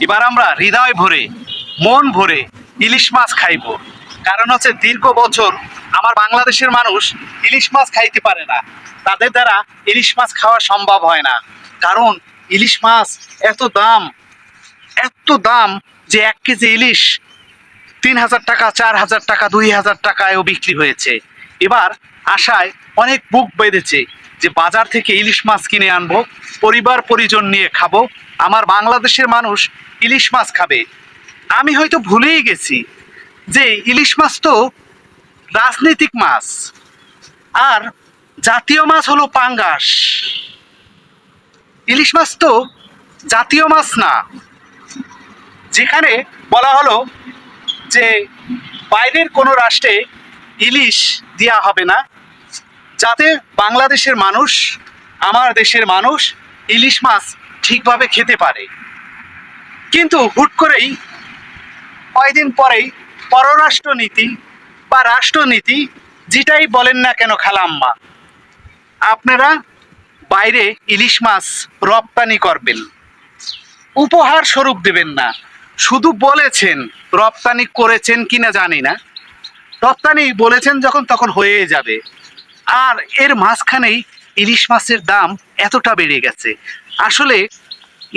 এবার আমরা হৃদয় ভরে, মন ভরে ইলিশ মাছ খাইব। কারণ হচ্ছে দীর্ঘ বছর আমার বাংলাদেশের মানুষ ইলিশ মাছ খাইতে পারে না। তাদের দ্বারা ইলিশ মাছ খাওয়া সম্ভব হয় না। কারণ ইলিশ মাছ এত দাম এত দাম যে এক কেজি ইলিশ তিন হাজার টাকা, চার হাজার টাকা, দুই হাজার টাকায়ও বিক্রি হয়েছে। এবার আশায় অনেক বুক বেঁধেছে যে বাজার থেকে ইলিশ মাছ কিনে আনব পরিবার পরিজন নিয়ে খাব। আমার বাংলাদেশের মানুষ ইলিশ মাছ খাবে। আমি হয়তো ভুলেই গেছি যে ইলিশ মাছ তো রাজনৈতিক মাছ, আর জাতীয় মাছ হলো পাঙ্গাস। ইলিশ মাছ তো জাতীয় মাছ না। যেখানে বলা হলো যে বাইরের কোনো রাষ্ট্রে ইলিশ দেওয়া হবে না, যাতে বাংলাদেশের মানুষ, আমার দেশের মানুষ ইলিশ মাছ ঠিকভাবে খেতে পারে। কিন্তু হুট করেই কয়দিন পরেই পররাষ্ট্রনীতি বা রাষ্ট্রনীতি যেটাই বলেন না কেন খালাম্মা, আপনারা বাইরে ইলিশ মাছ রপ্তানি করবেন। উপহার স্বরূপ দেবেন না। শুধু বলেছেন রপ্তানি করেছেন কিনা জানি না। রপ্তানি বলেছেন যখন তখন হয়ে যাবে। আর এর মাঝখানেই ইলিশ মাছের দাম এতটা বেড়ে গেছে আসলে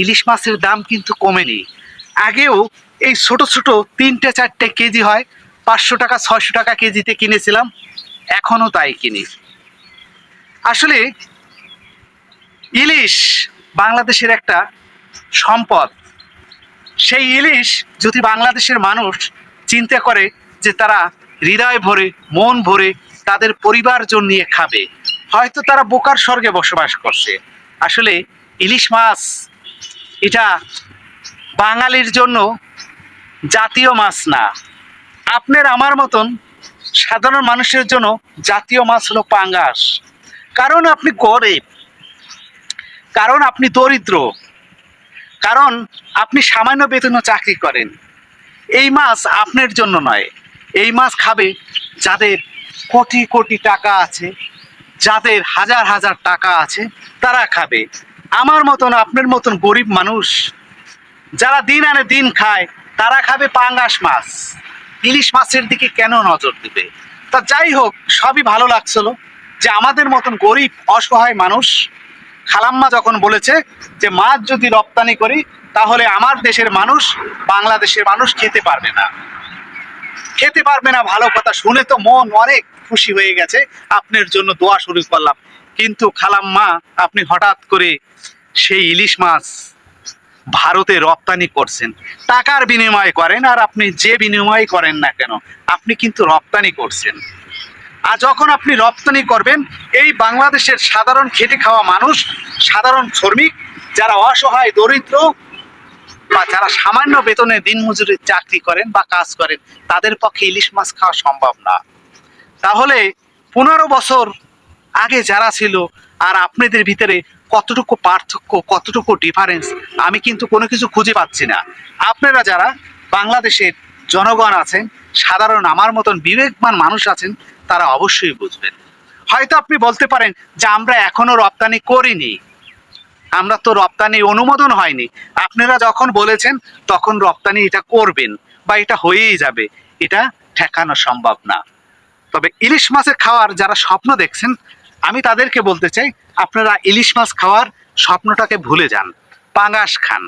ইলিশ মাছের দাম কিন্তু কমেনি। আগেও এই ছোট ছোট তিনটে চারটে কেজি হয়, পাঁচশো টাকা, ছয়শো টাকা কেজিতে কিনেছিলাম এখনও তাই কিনি। আসলে ইলিশ বাংলাদেশের একটা সম্পদ। সেই ইলিশ যদি বাংলাদেশের মানুষ চিন্তা করে যে তারা হৃদয় ভরে, মন ভরে তাদের পরিবারজন নিয়ে খাবে, হয়তো তারা বোকার স্বর্গে বসবাস করছে। আসলে ইলিশ মাছ। এটা বাঙালির জন্য জাতীয় মাছ না। আপনার আমার মতন সাধারণ মানুষের জন্য জাতীয় মাছ হলো পাঙ্গাস। কারণ আপনি গরিব, কারণ আপনি দরিদ্র, কারণ আপনি সামান্য বেতনে চাকরি করেন। এই মাছ আপনার জন্য নয়, এই মাছ খাবে যাদের কোটি কোটি টাকা আছে, যাদের হাজার হাজার টাকা আছে, তারা খাবে। আমার মতন, আপনার মতন গরিব মানুষ, যারা দিন আনে দিন খায়, তারা খাবে পাঙ্গাস মাছ। ইলিশ মাছের দিকে কেন নজর দিবে? তা যাই হোক, সবই ভালো লাগছিল যে আমাদের মতন গরিব, অসহায় মানুষ, খালাম্মা যখন বলেছে যে মাছ যদি রপ্তানি করি, তাহলে আমার দেশের মানুষ বাংলাদেশের মানুষ খেতে পারবে না। খেতে পারবে না, ভালো কথা। শুনে তো মন অনেক খুশি হয়ে গেছে। আপনার জন্য দোয়া শুরু করলাম। কিন্তু খালাম্মা আপনি হঠাৎ করে সেই ইলিশ মাছ ভারতে রপ্তানি করছেন। টাকার বিনিময় করেন আর আপনি যে বিনিময় করেন না কেন, আপনি কিন্তু রপ্তানি করছেন। আর যখন আপনি রপ্তানি করবেন, এই বাংলাদেশের সাধারণ খেটে খাওয়া মানুষ, সাধারণ শ্রমিক, যারা অসহায়, দরিদ্র, বা যারা সামান্য বেতনে দিনমজুরির চাকরি করেন বা কাজ করেন, তাদের পক্ষে ইলিশ মাছ খাওয়া সম্ভব না। তাহলে পনেরো বছর আগে যারা ছিল আর আপনাদের ভিতরে কতটুকু পার্থক্য, কতটুকু ডিফারেন্স আমি কিন্তু কোনো কিছু খুঁজে পাচ্ছি না। আপনারা যারা বাংলাদেশের জনগণ আছেন, সাধারণ আমার মতন বিবেকবান মানুষ আছেন, তারা অবশ্যই বুঝবেন। হয়তো আপনি বলতে পারেন যে আমরা এখনও রপ্তানি করিনি। আমরা তো রপ্তানি অনুমোদন হয়নি। আপনারা যখন বলেছেন, তখন রপ্তানি এটা করবেন বা এটা হয়েই যাবে। এটা ঠেকানো সম্ভব না। তবে ইলিশ মাছের খাওয়ার যারা স্বপ্ন দেখছেন আমি তাদেরকে বলতে চাই আপনারা ইলিশ মাছ খাওয়ার স্বপ্নটাকে ভুলে যান পাঙ্গাস খান।